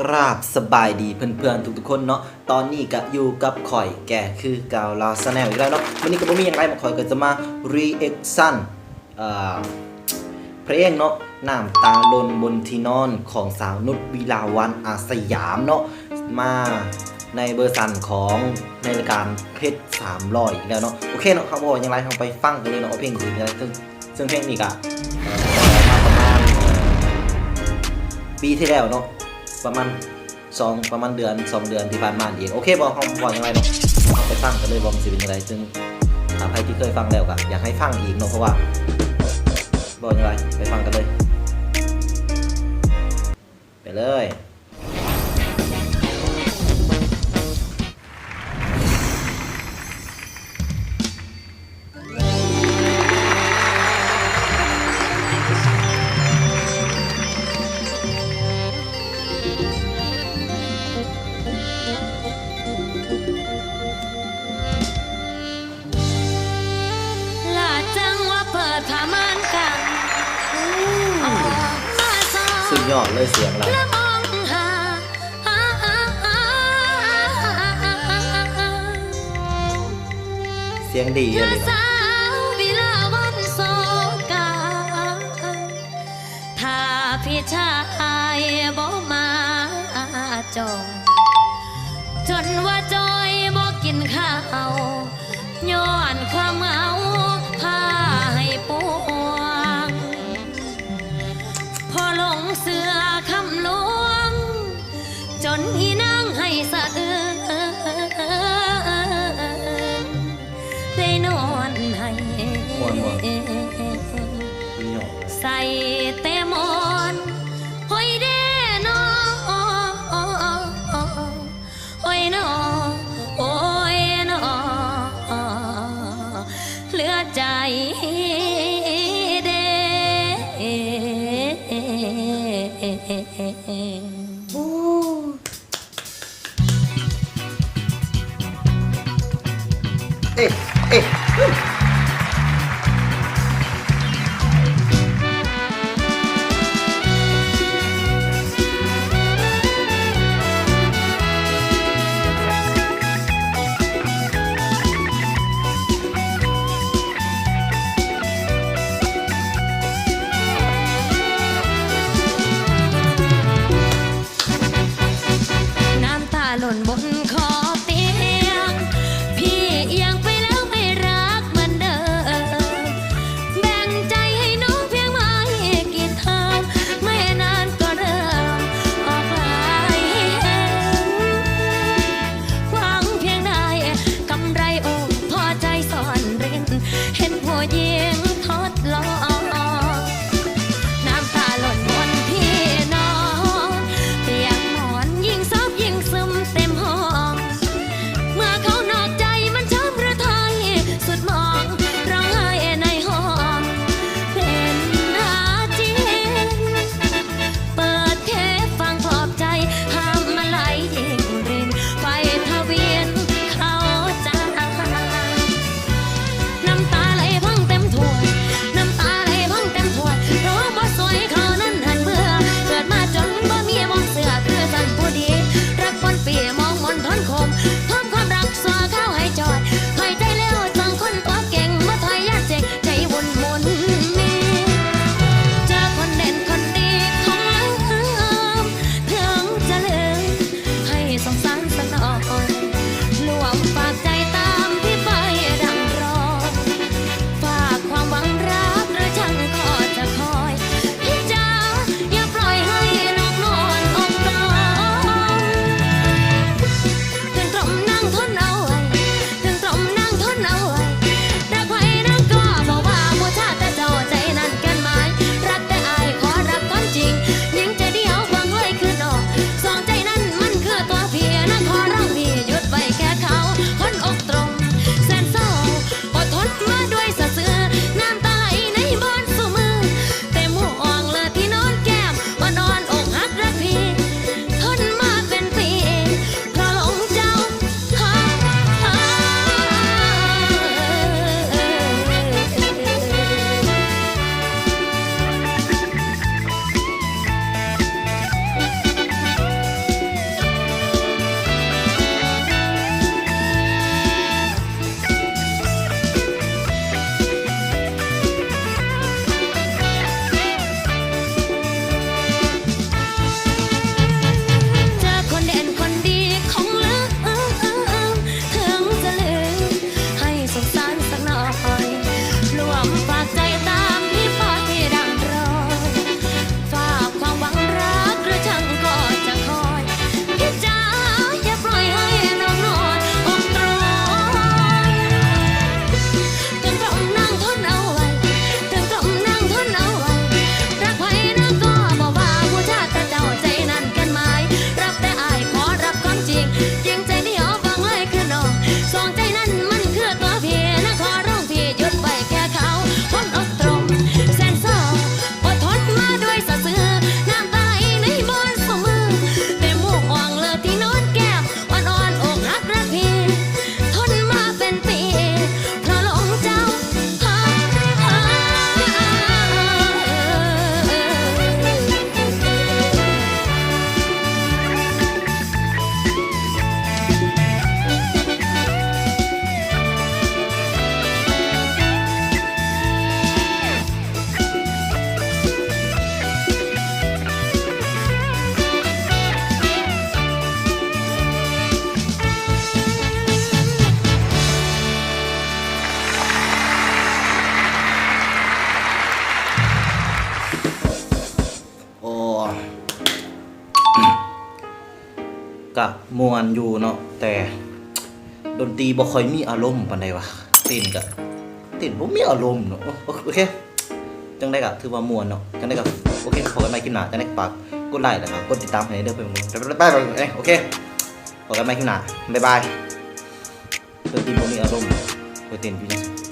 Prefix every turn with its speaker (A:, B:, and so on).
A: กราบสบายดีเพื่อนๆทุกๆคนเนาะตอนนี้ก็อยู่กับข่อยแก่คือเกาลาสแนลอีกแล้วเนาะวันนี้ก็บ่มีอย่างไรมาข่อยก็จะมา reaction เอ่อเพลงเนาะน้ำตาลนบนที่นอนของสาวนุชวิลาวันอาสยามเนาะมาในเบอร์สันของในรายการเพชรสามร้อยอีกแล้วเนาะโอเคเนาะครับผมอย่างไรเราไปฟังกันเลยเนาะเพลงคืออะไรซึ่งซึ่งเพลงนี้ก็เอ่อมาประมาณปีที่แล้วเนาะ ประมาณสองประมาณเดือนสองเดือนที่ผ่านมาเองโอเคบอกเขาบอกยังไงเนาะเอาไปฟังกันเลยว่ามันสิเป็นยังไงซึ่งถ้าใครที่เคยฟังแล้วก็อยากให้ฟังอีกเนาะเพราะว่าบอกยังไงไปฟังกันเลย ไปเลย ยอดเลยเสียงเราเสียงดี
B: เลยถ้าพี่ชายบ่มาจองจนว่าจอยบ่กินข้าว นอีนางให้สะเอือนได้นอนให้ใส่แต่หมอนหอยเด้นอโอ้ยนอโอ้ยนอเหลือใจเด้
A: เกะมวนอยู่เนาะแต่ดนตรีบ่ค่อยมีอารมณ์ปานใดวะเต้นกะเต้นบ่มีอารมณ์เนาะโอเคจังได้กะถือว่ามวนเนาะจังได้กะโอเคพบกันใหม่คลิปหน้าจังได้ฝากกดไลค์แล้วก็กดติดตามให้เด้อเพื่อนๆบ๊ายบายบ๊ายบายโอเคพบกันใหม่คลิปหน้าบ๊ายบายดนตรีบ่มีอารมณ์ไปเต้นอยู่จัง